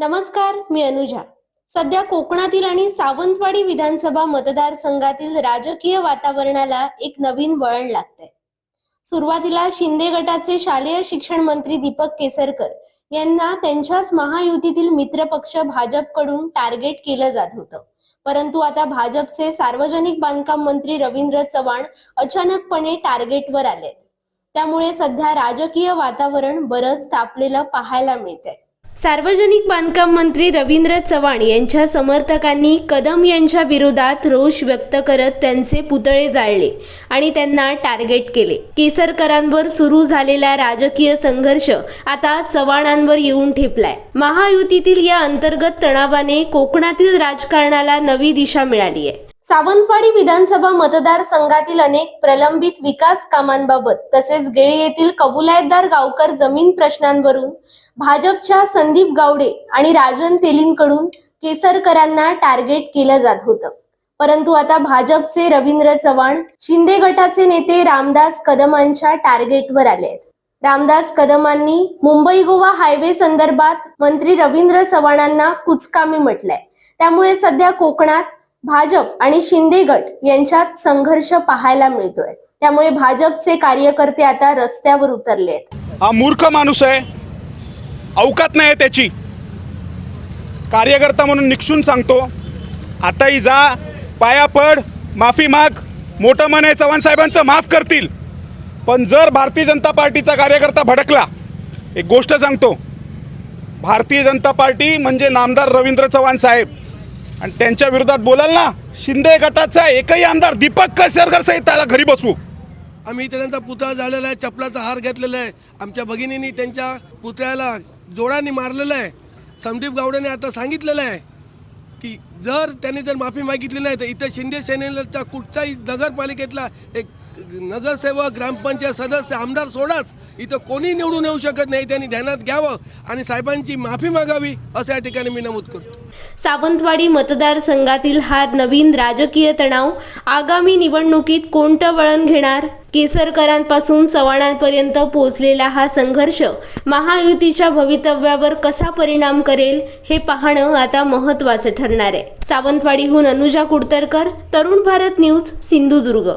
नमस्कार मी अनुजा. सध्या कोकणातील आणि सावंतवाडी विधानसभा मतदारसंघातील राजकीय वातावरणाला एक नवीन वळण लागतंय. सुरुवातीला शिंदे गटाचे शालेय शिक्षण मंत्री दीपक केसरकर यांना त्यांच्याच महायुतीतील मित्रपक्ष भाजपकडून टार्गेट केलं जात होतं. परंतु आता भाजपचे सार्वजनिक बांधकाम मंत्री रवींद्र चव्हाण अचानकपणे टार्गेटवर आले त्यामुळे सध्या राजकीय वातावरण बरंच तापलेलं पाहायला मिळतंय. सार्वजनिक बांधकाम मंत्री रवींद्र चव्हाण यांच्या समर्थकांनी कदम यांच्या विरोधात रोष व्यक्त करत त्यांचे पुतळे जाळले आणि त्यांना टार्गेट केले. केसरकरांवर सुरू झालेला राजकीय संघर्ष आता चव्हाणांवर येऊन ठेपलाय. महायुतीतील या अंतर्गत तणावाने कोकणातील राजकारणाला नवी दिशा मिळाली आहे सावंतवाडी विधानसभा मतदारसंघातील अनेक प्रलंबित विकास कामांबाबत तसेच गेळी येथील कबुलायतदार गावकर जमीन प्रश्नांवरून भाजपच्या संदीप गावडे आणि राजन तेलींकडून केसरकरांना टार्गेट केलं जात होतं. परंतु आता भाजपचे रवींद्र चव्हाण शिंदे गटाचे नेते रामदास कदमांच्या टार्गेटवर आले आहेत रामदास कदमांनी मुंबई गोवा हायवे संदर्भात मंत्री रवींद्र चव्हाणांना कुचकामी म्हटलंय. त्यामुळे सध्या कोकणात भाजप आणि शिंदे गट यांच्यात संघर्ष पाहायला मिळतोय. त्यामुळे भाजपचे कार्यकर्ते आता रस्त्यावर उतरले आहेत. हा मूर्ख माणूस आहे. अवकात नाही त्याची. कार्यकर्ता म्हणून निक्षून सांगतो. आताही जा पाया पड माफी माग. मोठं मन आहे चव्हाण साहेबांचं माफ करतील. पण जर भारतीय जनता पार्टीचा कार्यकर्ता भडकला एक गोष्ट सांगतो. भारतीय जनता पार्टी म्हणजे नामदार रवींद्र चव्हाण साहेब. आणि त्यांच्या विरोधात बोलाल ना शिंदे गटाचा एकही आमदार दीपक केसरकर सहित त्याला घरी बसवू. आम्ही इथे त्यांचा पुतळा झालेला आहे चपलाचा हार घेतलेला आहे. आमच्या भगिनींनी त्यांच्या पुतळ्याला जोडाने मारलेलं आहे. संदीप गावडेने आता सांगितलेलं आहे की जर त्यांनी जर माफी मागितली नाही तर इथं शिंदे सेनेचा कुठचाही नगरपालिकेतला एक नगरसेवक ग्रामपंचायत सदस्य आमदार सोडाच. इथं कोणी निवडून येऊ शकत नाही त्यांनी ध्यानात घ्यावं आणि साहेबांची माफी मागावी असं या ठिकाणी मी नमूद करतो. सावंतवाडी मतदारसंघातील हा नवीन राजकीय तणाव आगामी निवडणुकीत कोणतं वळण घेणार? केसरकरांपासून चव्हाणांपर्यंत पोहोचलेला हा संघर्ष महायुतीच्या भवितव्यावर कसा परिणाम करेल हे पाहणं आता महत्त्वाचं ठरणार आहे. सावंतवाडीहून अनुजा कुडतरकर तरुण भारत न्यूज सिंधुदुर्ग.